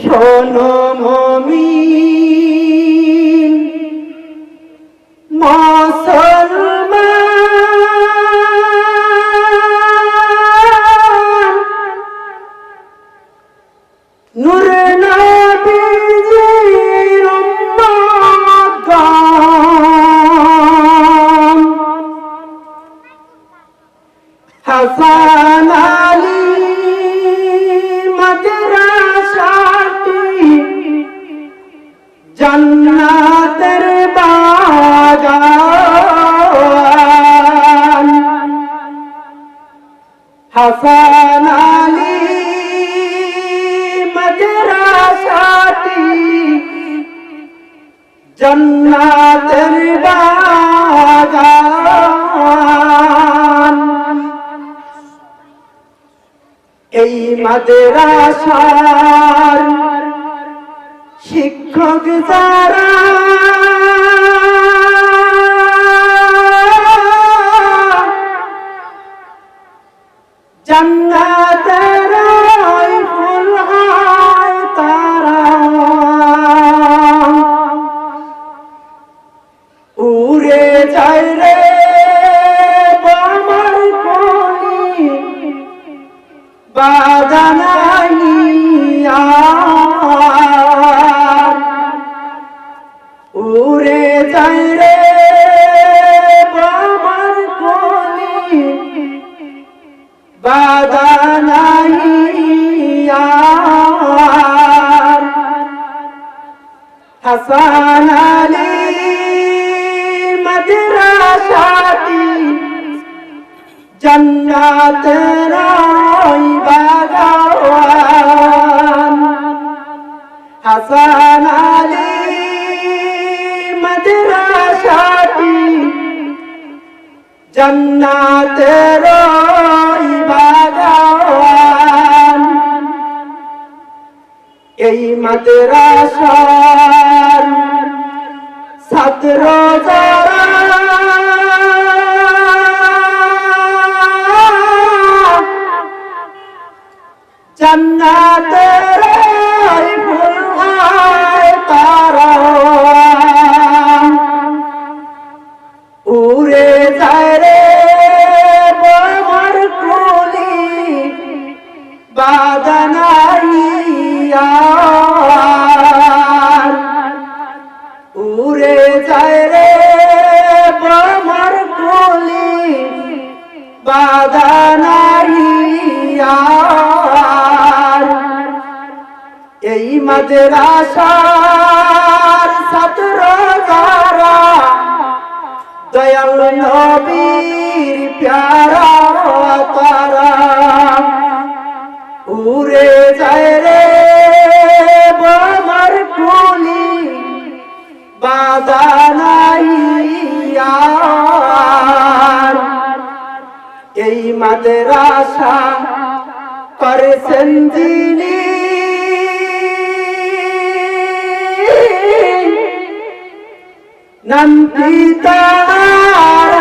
শোনো মমিন মুসলমান। নূর উম্মতগণ হাসান জান্নাতের বাগান। হাসান আলী মাদ্রাসাটি জান্নাতের বাগান। এই মাদ্রাসার শিক্ষক যারা জান্নাতের আলী মাদ্রাসাটি জন্নাতের বাগান। হাসান আলী মাদ্রাসাটি জন্নাতের বাগান। এই মাদ্রাসার ছাত্র যারা জান্নাতের ফুল হয় তারা। বাদানাইয়া এই মাদ্রাসার ছাত্র যারা দয়াল নবীর প্যারা তারা। উড়ে যায় এই মাদ্রাসা করেছেন যিনি। নামটি তার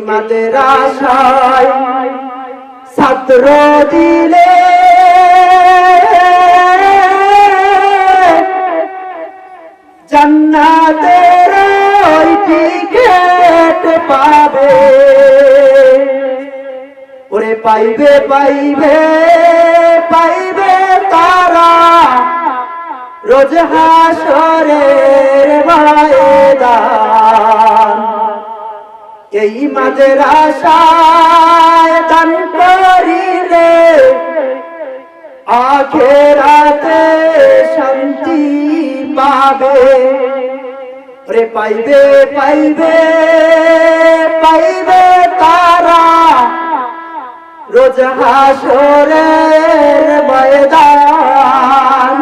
মাদ্রাসায় দিলে। জান্নাতের পাবে। ওরে পাইবে পাইবে পাইবে তারা। রোজ হাসরের ময়দান। এই মাদ্রাসায় দান করিলে আখেরাতে শান্তি পাবে। রে পাইবে পাইবে পাইবে তারা। রোজ হাসরের ময়দান।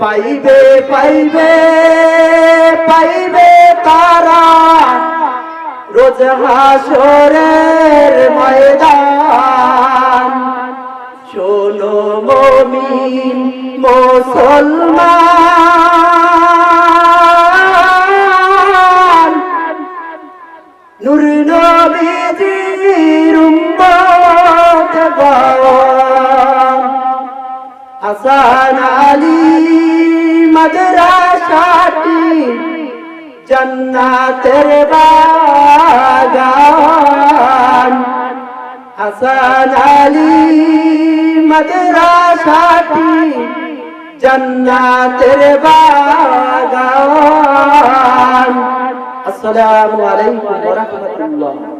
পাইবে পাইবে পাইবে রোজ হাসরের ময়দান। শোনো মমিন মুসলমান। নূর নবীজির উম্মত হাসান আলী মাদ্রাসাটি জান্নাতের বাগান। হাসান আলী মাদ্রাসাটি জান্নাতের বাগান। আসসালামু আলাইকুম ওয়া রাহমাতুল্লাহ।